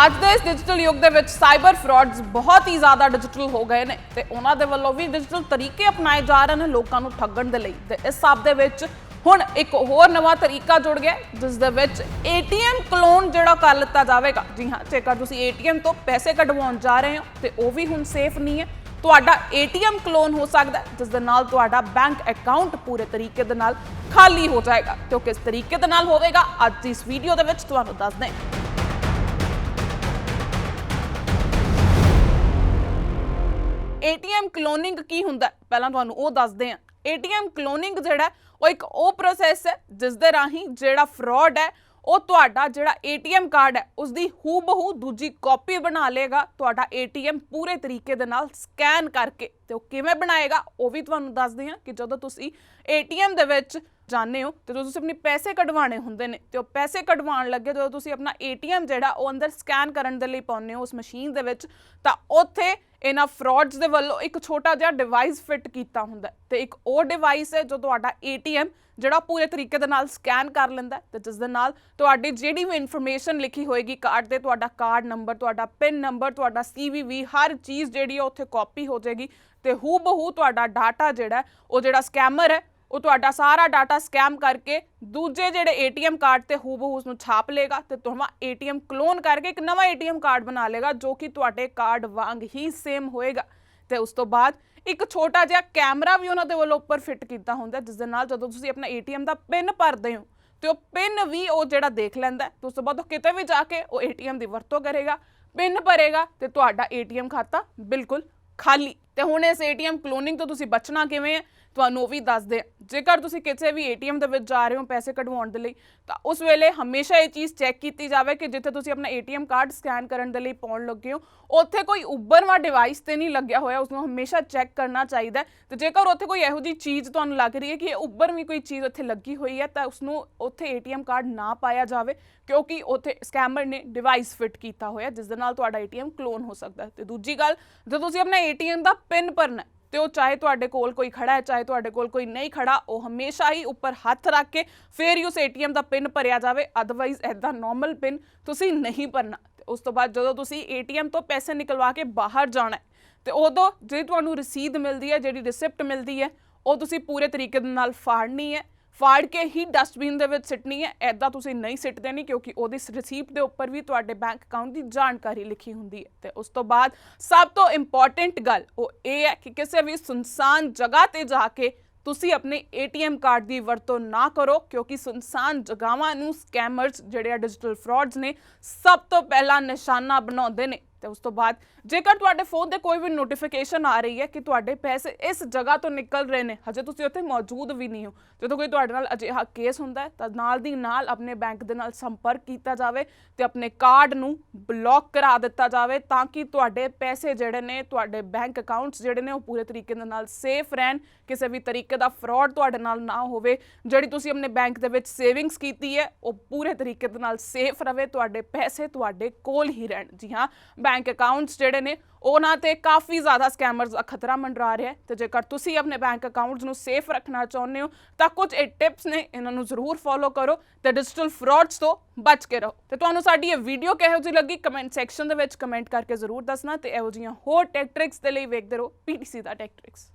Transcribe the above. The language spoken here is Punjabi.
ਅੱਜ ਦੇ ਇਸ ਡਿਜੀਟਲ ਯੁੱਗ ਦੇ ਵਿੱਚ ਸਾਈਬਰ ਫਰਾਡਸ ਬਹੁਤ ਹੀ ਜ਼ਿਆਦਾ ਡਿਜੀਟਲ ਹੋ ਗਏ ਨੇ ਤੇ ਉਹਨਾਂ ਦੇ ਵੱਲੋਂ ਵੀ ਡਿਜੀਟਲ ਤਰੀਕੇ ਅਪਣਾਏ ਜਾ ਰਹੇ ਨੇ ਲੋਕਾਂ ਨੂੰ ਠੱਗਣ ਦੇ ਲਈ ਤੇ ਇਸ ਸਭ ਦੇ ਵਿੱਚ ਹੁਣ ਇੱਕ ਹੋਰ ਨਵਾਂ ਤਰੀਕਾ ਜੁੜ ਗਿਆ ਜਿਸ ਦੇ ਵਿੱਚ ATM ਕਲੋਨ ਜਿਹੜਾ ਕਰ ਲਿੱਤਾ ਜਾਵੇਗਾ। ਜੀ ਹਾਂ, ਜੇਕਰ ਤੁਸੀਂ ATM ਤੋਂ ਪੈਸੇ ਕਢਵਾਉਣ ਜਾ ਰਹੇ ਹੋ ਤੇ ਉਹ ਵੀ ਹੁਣ ਸੇਫ ਨਹੀਂ ਹੈ। ਤੁਹਾਡਾ ATM ਕਲੋਨ ਹੋ ਸਕਦਾ ਜਿਸ ਦੇ ਨਾਲ ਤੁਹਾਡਾ ਬੈਂਕ ਅਕਾਊਂਟ ਪੂਰੇ ਤਰੀਕੇ ਦੇ ਨਾਲ ਖਾਲੀ ਹੋ ਜਾਏਗਾ। ਤੇ ਉਹ ਕਿਸ ਤਰੀਕੇ ਦੇ ਨਾਲ ਹੋਵੇਗਾ, ਅੱਜ ਦੀ ਇਸ ਵੀਡੀਓ ਦੇ ਵਿੱਚ ਤੁਹਾਨੂੰ ਦੱਸਦੇ ਹਾਂ। ATM ਕਲੋਨਿੰਗ ਕੀ ਹੁੰਦਾ? ਪਹਿਲਾਂ ਤੁਹਾਨੂੰ ਉਹ ਦੱਸਦੇ ਹਾਂ। ATM ਕਲੋਨਿੰਗ ਜਿਹੜਾ, ਉਹ ਇੱਕ ਉਹ ਪ੍ਰੋਸੈਸ ਹੈ ਜਿਸ ਦੇ ਰਾਹੀਂ ਜਿਹੜਾ ਫਰਾਡ ਹੈ, ਉਹ ਤੁਹਾਡਾ ਜਿਹੜਾ ATM ਕਾਰਡ ਹੈ ਉਸ ਦੀ ਹੂਬਹੂ ਦੂਜੀ ਕਾਪੀ ਬਣਾ ਲੇਗਾ ਤੁਹਾਡਾ ATM ਪੂਰੇ ਤਰੀਕੇ ਦੇ ਨਾਲ ਸਕੈਨ ਕਰਕੇ ਤੇ ਉਹ ਕਿਵੇਂ ਬਣਾਏਗਾ, ਉਹ ਵੀ ਤੁਹਾਨੂੰ ਦੱਸਦੇ ਹਾਂ ਕਿ ਜਦੋਂ ਤੁਸੀਂ ATM ਦੇ ਵਿੱਚ ਜਾਂਦੇ ਹੋ ਤੇ ਜਦੋਂ ਤੁਸੀਂ ਆਪਣੇ ਪੈਸੇ ਕਢਵਾਣੇ ਹੁੰਦੇ ਨੇ ਤੇ ਉਹ ਪੈਸੇ ਕਢਵਾਉਣ ਲੱਗੇ, ਜਦੋਂ ਤੁਸੀਂ ਆਪਣਾ ATM ਜਿਹੜਾ ਉਹ ਅੰਦਰ ਸਕੈਨ ਕਰਨ ਦੇ ਲਈ ਪਾਉਂਦੇ ਹੋ ਉਸ ਮਸ਼ੀਨ ਦੇ ਵਿੱਚ, ਤਾਂ ਉੱਥੇ ਇਹਨਾਂ ਫਰਾਡਸ ਦੇ ਵੱਲੋਂ ਇੱਕ ਛੋਟਾ ਜਿਹਾ ਡਿਵਾਈਸ ਫਿੱਟ ਕੀਤਾ ਹੁੰਦਾ ਹੈ ਤੇ ਇੱਕ ਉਹ ਡਿਵਾਈਸ ਹੈ ਜੋ ਤੁਹਾਡਾ ATM ਜਿਹੜਾ ਪੂਰੇ ਤਰੀਕੇ ਦੇ ਨਾਲ ਸਕੈਨ ਕਰ ਲੈਂਦਾ ਹੈ ਤੇ ਜਿਸ ਦੇ ਨਾਲ ਤੁਹਾਡੀ ਜਿਹੜੀ ਵੀ ਇਨਫੋਰਮੇਸ਼ਨ ਲਿਖੀ ਹੋਏਗੀ ਕਾਰਡ ਤੇ, ਤੁਹਾਡਾ ਕਾਰਡ ਨੰਬਰ ਤੁਹਾਡਾ ਪਿਨ ਨੰਬਰ ਤੁਹਾਡਾ CVV ਹਰ ਚੀਜ਼ ਜਿਹੜੀ ਹੈ ਉੱਥੇ ਕਾਪੀ ਹੋ ਜਾਏਗੀ ਤੇ ਹੂਬਹੂ ਤੁਹਾਡਾ ਡਾਟਾ ਜਿਹੜਾ ਉਹ ਜਿਹੜਾ ਸਕੈਮਰ ਹੈ ਉਹ ਤੁਹਾਡਾ ਸਾਰਾ ਡਾਟਾ ਸਕੈਮ ਕਰਕੇ ਦੂਜੇ ਜਿਹੜੇ ATM ਕਾਰਡ ਤੇ ਹੂਬਹੂ ਉਸ ਨੂੰ ਛਾਪ ਲੇਗਾ ਤੇ ਤੁਹਾਡਾ ATM ਕਲੋਨ ਕਰਕੇ ਇੱਕ ਨਵਾਂ ATM ਕਾਰਡ ਬਣਾ ਲੇਗਾ ਜੋ ਕਿ ਤੁਹਾਡੇ ਕਾਰਡ ਵਾਂਗ ਹੀ ਸੇਮ ਹੋਏਗਾ। ਤੇ ਉਸ ਤੋਂ ਬਾਅਦ ਇੱਕ ਛੋਟਾ ਜਿਹਾ ਕੈਮਰਾ ਵੀ ਉਹਨਾਂ ਦੇ ਵੱਲੋਂ ਉੱਪਰ ਫਿੱਟ ਕੀਤਾ ਹੁੰਦਾ ਜਿਸ ਦੇ ਨਾਲ ਜਦੋਂ ਤੁਸੀਂ ਆਪਣਾ ATM ਦਾ ਪਿਨ ਭਰਦੇ ਹੋ, ਤੇ ਉਹ ਪਿਨ ਵੀ ਉਹ ਜਿਹੜਾ ਦੇਖ ਲੈਂਦਾ ਹੈ, ਤੇ ਉਸ ਤੋਂ ਬਾਅਦ ਉਹ ਕਿਤੇ ਵੀ ਜਾ ਕੇ ਉਹ ATM ਦੀ ਵਰਤੋਂ ਕਰੇਗਾ, ਪਿਨ ਭਰੇਗਾ ਤੇ ਤੁਹਾਡਾ ATM ਖਾਤਾ ਬਿਲਕੁਲ ਖਾਲੀ। ਤੇ ਹੁਣ ਇਸ ATM ਕਲੋਨਿੰਗ ਤੋਂ ਤੁਸੀਂ ਬਚਣਾ ਕਿਵੇਂ ਹੈ? ਤੁਹਾਨੂੰ ਉਹ ਵੀ ਦੱਸਦੇ ਹਾਂ। ਜੇਕਰ ਤੁਸੀਂ ਕਿਸੇ ਵੀ ATM ਦੇ ਵਿੱਚ ਜਾ ਰਹੇ ਹੋ ਪੈਸੇ ਕਢਵਾਉਣ ਦੇ ਲਈ, ਤਾਂ ਉਸ ਵੇਲੇ ਹਮੇਸ਼ਾ ਇਹ ਚੀਜ਼ ਚੈੱਕ ਕੀਤੀ ਜਾਵੇ ਕਿ ਜਿੱਥੇ ਤੁਸੀਂ ਆਪਣਾ ATM ਕਾਰਡ ਸਕੈਨ ਕਰਨ ਦੇ ਲਈ ਪਾਉਣ ਲੱਗੇ ਹੋ, ਉੱਥੇ ਕੋਈ ਉੱਭਰਵਾ ਡਿਵਾਈਸ ਤੇ ਨਹੀਂ ਲੱਗਿਆ ਹੋਇਆ ਉਸ ਨੂੰ ਹਮੇਸ਼ਾ ਚੈੱਕ ਕਰਨਾ ਚਾਹੀਦਾ ਹੈ ਤੇ ਜੇਕਰ ਉੱਥੇ ਕੋਈ ਇਹੋ ਜਿਹੀ ਚੀਜ਼ ਤੁਹਾਨੂੰ ਲੱਗ ਰਹੀ ਹੈ ਕਿ ਇਹ ਉੱਭਰਵੀਂ ਕੋਈ ਚੀਜ਼ ਉੱਥੇ ਲੱਗੀ ਹੋਈ ਹੈ, ਤਾਂ ਉਸ ਨੂੰ ਉੱਥੇ ATM ਕਾਰਡ ਨਾ ਪਾਇਆ ਜਾਵੇ, ਕਿਉਂਕਿ ਉੱਥੇ ਸਕੈਮਰ ਨੇ ਡਿਵਾਈਸ ਫਿਟ ਕੀਤਾ ਹੋਇਆ, ਜਿਸ ਦੇ ਨਾਲ ਤੁਹਾਡਾ ATM ਕਲੋਨ ਹੋ ਸਕਦਾ ਹੈ ਤੇ ਦੂਜੀ ਗੱਲ, ਜਦੋਂ ਤੁਸੀਂ ਆਪਣਾ ATM ਦਾ ਪਿਨ ਭਰਨਾ ਤੇ ਉਹ ਚਾਹੇ ਤੁਹਾਡੇ ਕੋਲ ਕੋਈ ਖੜਾ ਹੈ, ਚਾਹੇ ਤੁਹਾਡੇ ਕੋਲ ਕੋਈ ਨਹੀਂ ਖੜਾ, ਉਹ ਹਮੇਸ਼ਾ ਹੀ ਉੱਪਰ ਹੱਥ ਰੱਖ ਕੇ ਫਿਰ ਹੀ ਉਸ ATM ਦਾ ਪਿਨ ਭਰਿਆ ਜਾਵੇ। ਅਦਰਵਾਈਜ਼ ਐਦਾਂ ਨਾਰਮਲ ਪਿਨ ਤੁਸੀਂ ਨਹੀਂ ਭਰਨਾ। ਤੇ ਉਸ ਤੋਂ ਬਾਅਦ ਜਦੋਂ ਤੁਸੀਂ ATM ਤੋਂ ਪੈਸੇ ਨਿਕਲਵਾ ਕੇ ਬਾਹਰ ਜਾਣਾ ਹੈ, ਤੇ ਉਦੋਂ ਜਿਹੜੀ ਤੁਹਾਨੂੰ ਰਸੀਦ ਮਿਲਦੀ ਹੈ, ਜਿਹੜੀ ਰਿਸਿਪਟ ਮਿਲਦੀ ਹੈ, ਉਹ ਤੁਸੀਂ ਪੂਰੇ ਤਰੀਕੇ ਦੇ ਨਾਲ ਫਾੜਨੀ ਹੈ। ਫਾੜ ਕੇ ਹੀ ਡਸਟਬਿਨ ਦੇ ਵਿੱਚ ਸਿੱਟਣੀ ਹੈ। ਐਦਾਂ ਤੁਸੀਂ ਨਹੀਂ ਸਿੱਟਦੇ ਨਹੀਂ ਕਿਉਂਕਿ ਉਹਦੀ ਰਸੀਪ ਦੇ ਉੱਪਰ ਵੀ ਤੁਹਾਡੇ ਬੈਂਕ ਅਕਾਊਂਟ ਦੀ ਜਾਣਕਾਰੀ ਲਿਖੀ ਹੁੰਦੀ ਹੈ। ਤੇ ਉਸ ਤੋਂ ਬਾਅਦ ਸਭ ਤੋਂ ਇੰਪੋਰਟੈਂਟ ਗੱਲ ਉਹ ਇਹ ਹੈ ਕਿ ਕਿਸੇ ਵੀ ਸੁਨਸਾਨ ਜਗ੍ਹਾ ਤੇ ਜਾ ਕੇ ਤੁਸੀਂ ਆਪਣੇ ATM ਕਾਰਡ ਦੀ ਵਰਤੋਂ ਨਾ ਕਰੋ ਕਿਉਂਕਿ ਸੁਨਸਾਨ ਜਗ੍ਹਾਵਾਂ ਨੂੰ ਸਕੈਮਰਸ ਜਿਹੜੇ ਆ ਡਿਜੀਟਲ ਫਰਾਡਸ ਨੇ, ਸਭ ਤੋਂ ਪਹਿਲਾਂ ਨਿਸ਼ਾਨਾ ਬਣਾਉਂਦੇ ਨੇ। ਤੇ ਉਸ ਤੋਂ ਬਾਅਦ ਜੇਕਰ ਤੁਹਾਡੇ ਫੋਨ ਤੇ ਕੋਈ ਵੀ ਨੋਟੀਫਿਕੇਸ਼ਨ ਆ ਰਹੀ ਹੈ ਕਿ ਤੁਹਾਡੇ ਪੈਸੇ ਇਸ ਜਗ੍ਹਾ ਤੋਂ ਨਿਕਲ ਰਹੇ ਨੇ, ਹਜੇ ਤੁਸੀਂ ਉੱਥੇ ਮੌਜੂਦ ਵੀ ਨਹੀਂ ਹੋ। ਜਦੋਂ ਕੋਈ ਤੁਹਾਡੇ ਨਾਲ ਅਜਿਹਾ ਕੇਸ ਹੁੰਦਾ ਹੈ, ਤਾਂ ਨਾਲ ਦੀ ਨਾਲ ਆਪਣੇ ਬੈਂਕ ਦੇ ਨਾਲ ਸੰਪਰਕ ਕੀਤਾ ਜਾਵੇ ਤੇ ਆਪਣੇ ਕਾਰਡ ਨੂੰ ਬਲੌਕ ਕਰਾ ਦਿੱਤਾ ਜਾਵੇ ਤਾਂ ਕਿ ਤੁਹਾਡੇ ਪੈਸੇ ਜਿਹੜੇ ਨੇ, ਤੁਹਾਡੇ ਬੈਂਕ ਅਕਾਊਂਟਸ ਜਿਹੜੇ ਨੇ, ਉਹ ਪੂਰੇ ਤਰੀਕੇ ਦੇ ਨਾਲ ਸੇਫ ਰਹਿਣ, ਕਿਸੇ ਵੀ ਤਰੀਕੇ ਦਾ ਫਰਾਡ ਤੁਹਾਡੇ ਨਾਲ ਨਾ ਹੋਵੇ। ਜਿਹੜੀ ਤੁਸੀਂ ਆਪਣੇ ਬੈਂਕ ਦੇ ਵਿੱਚ ਸੇਵਿੰਗਸ ਕੀਤੀ ਹੈ, ਉਹ ਪੂਰੇ ਤਰੀਕੇ ਦੇ ਨਾਲ ਸੇਫ ਰਵੇ, ਤੁਹਾਡੇ ਪੈਸੇ ਤੁਹਾਡੇ ਕੋਲ ਹੀ ਰਹਿਣ। ਜੀ ਹਾਂ ਬੈਂਕ ਅਕਾਊਂਟਸ ਜਿਹੜੇ ਨੇ, ਉਹਨਾਂ ਤੇ ਕਾਫੀ ਜ਼ਿਆਦਾ ਸਕੈਮਰਸ ਦਾ ਖਤਰਾ ਮੰਡਰਾ ਰਿਹਾ ਹੈ। ਤੇ ਜੇਕਰ ਤੁਸੀਂ ਆਪਣੇ ਬੈਂਕ ਅਕਾਊਂਟਸ ਨੂੰ ਸੇਫ ਰੱਖਣਾ ਚਾਹੁੰਦੇ ਹੋ, ਤਾਂ ਕੁਝ ਇਹ ਟਿਪਸ ਨੇ, ਇਹਨਾਂ ਨੂੰ ਜ਼ਰੂਰ ਫੋਲੋ ਕਰੋ ਤੇ ਡਿਜੀਟਲ ਫਰਾਡਸ ਤੋਂ ਬਚ ਕੇ ਰਹੋ। ਤੇ ਤੁਹਾਨੂੰ ਸਾਡੀ ਇਹ ਵੀਡੀਓ ਕਿਹੋ ਜਿਹੀ ਲੱਗੀ? ਕਮੈਂਟ ਸੈਕਸ਼ਨ ਦੇ ਵਿੱਚ ਕਮੈਂਟ ਕਰਕੇ ਜ਼ਰੂਰ ਦੱਸਣਾ ਤੇ ਇਹੋ ਜਿਹੀਆਂ ਹੋਰ ਟੈਕ ਟ੍ਰਿਕਸ ਦੇ ਲਈ ਵੇਖਦੇ ਰਹੋ ਪੀਟੀਸੀ ਦਾ ਟੈਕ ਟ੍ਰਿਕਸ